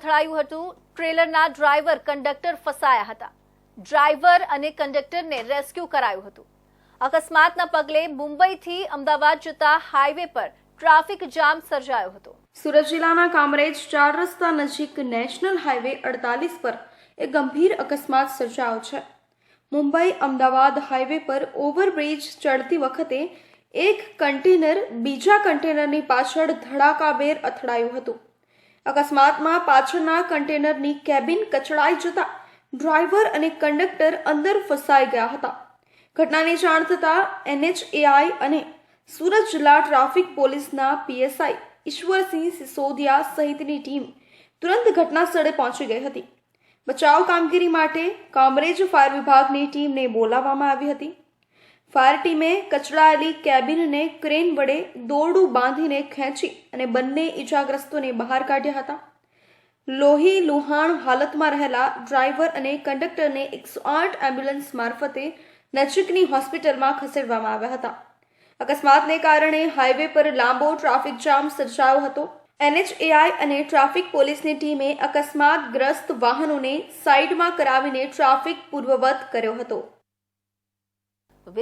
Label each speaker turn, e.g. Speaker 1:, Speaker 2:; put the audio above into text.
Speaker 1: અથડાયું હતું. ટ્રેલરના driver, conductor ફસાયા હતા. ડ્રાઈવર અને કંડક્ટરને રેસ્ક્યુ કરાયું હતું. અકસ્માતના પગલે મુંબઈથી અમદાવાદ જતા હાઈવે પર ટ્રાફિક જામ સર્જાયો હતો.
Speaker 2: સુરત જિલ્લાના કામરેજ ચાર રસ્તા નજીક નેશનલ હાઈવે અડતાલીસ પર એક ગંભીર અકસ્માત સર્જાયો છે. મુંબઈ અમદાવાદ હાઈવે પર ઓવરબ્રિજ ચડતી વખતે એક કન્ટેનર બીજા કન્ટેનરની પાછળ ધડાકાબેર અથડાયું હતું. અકસ્માતમાં પાછળના કન્ટેનરની કેબિન કચડાઈ જતા ડ્રાઈવર અને કંડક્ટર અંદર ફસાઈ ગયા હતા. ઘટનાની જાણ થતાં એનએચએઆઈ અને સુરત જિલ્લા ટ્રાફિક પોલીસના પીએસઆઈ ઈશ્વરસિંહ સિસોદિયા સહિતની ટીમ તુરંત ઘટના સ્થળે પહોંચી ગઈ હતી. બચાવ કામગીરી માટે કામરેજ ફાયર વિભાગની ટીમને બોલાવવામાં આવી હતી. ફાયર ટીમે કચડાયેલી કેબિનને ક્રેન વડે દોરડું બાંધીને ખેંચી અને બંને ઈજાગ્રસ્તોને બહાર કાઢ્યા હતા. લોહી લુહાણ હાલતમાં રહેલા ડ્રાઈવર અને કંડક્ટરને એકસો આઠ એમ્બ્યુલન્સ મારફતે નજીકની હોસ્પિટલમાં ખસેડવામાં આવ્યા હતા. અકસ્માતને કારણે હાઈવે પર લાંબો ટ્રાફિક જામ સર્જાયો હતો. એનએચએઆઈ અને ટ્રાફિક પોલીસની ટીમે અકસ્માતગ્રસ્ત વાહનોને સાઈડમાં કરાવીને ટ્રાફિક પૂર્વવત કર્યો હતો.